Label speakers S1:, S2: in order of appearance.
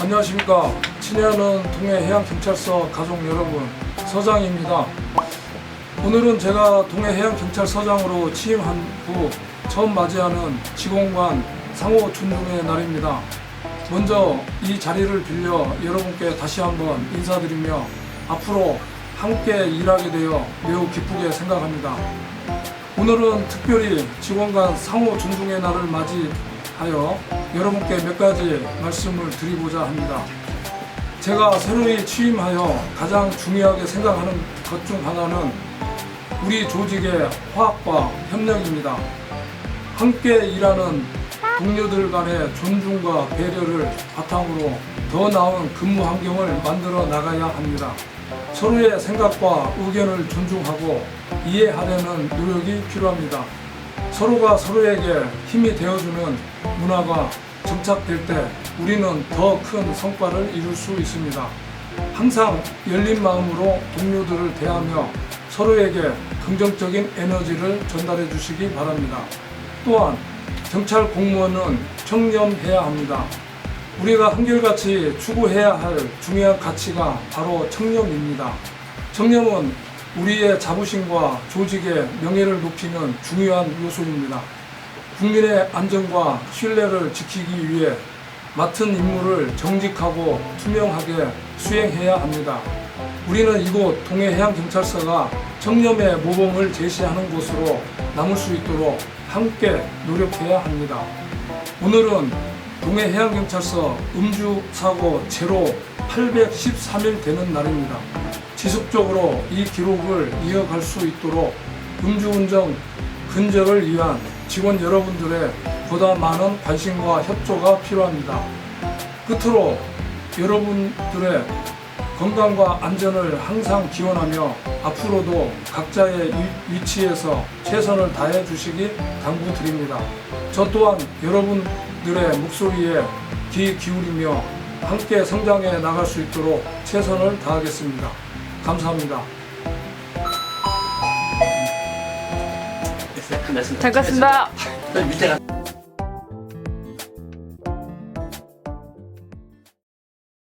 S1: 안녕하십니까. 친애하는 동해 해양경찰서 가족 여러분, 서장입니다. 오늘은 제가 동해 해양경찰서장으로 취임한 후 처음 맞이하는 직원관 상호 존중의 날입니다. 먼저 이 자리를 빌려 여러분께 다시 한번 인사드리며 앞으로 함께 일하게 되어 매우 기쁘게 생각합니다. 오늘은 특별히 직원 간 상호 존중의 날을 맞이하여 여러분께 몇 가지 말씀을 드리고자 합니다. 제가 새로이 취임하여 가장 중요하게 생각하는 것 중 하나는 우리 조직의 화합과 협력입니다. 함께 일하는 동료들 간의 존중과 배려를 바탕으로 더 나은 근무 환경을 만들어 나가야 합니다. 서로의 생각과 의견을 존중하고 이해하려는 노력이 필요합니다. 서로가 서로에게 힘이 되어주는 문화가 정착될 때 우리는 더 큰 성과를 이룰 수 있습니다. 항상 열린 마음으로 동료들을 대하며 서로에게 긍정적인 에너지를 전달해 주시기 바랍니다. 또한 경찰 공무원은 청렴해야 합니다. 우리가 한결같이 추구해야 할 중요한 가치가 바로 청렴입니다. 청렴은 우리의 자부심과 조직의 명예를 높이는 중요한 요소입니다. 국민의 안전과 신뢰를 지키기 위해 맡은 임무를 정직하고 투명하게 수행해야 합니다. 우리는 이곳 동해해양경찰서가 청렴의 모범을 제시하는 곳으로 남을 수 있도록 함께 노력해야 합니다. 오늘은 동해해양경찰서 음주사고 제로 813일 되는 날입니다. 지속적으로 이 기록을 이어갈 수 있도록 음주운전 근절을 위한 직원 여러분들의 보다 많은 관심과 협조가 필요합니다. 끝으로 여러분들의 건강과 안전을 항상 기원하며 앞으로도 각자의 위- 위치에서 최선을 다해 주시기 당부드립니다. 저 또한 여러분 들의 목소리에 귀 기울이며 함께 성장해 나갈 수 있도록 최선을 다하겠습니다. 감사합니다.
S2: 됐어요? 끝났습니다.
S3: 잘 갔습니다.
S2: 저 밑에 가.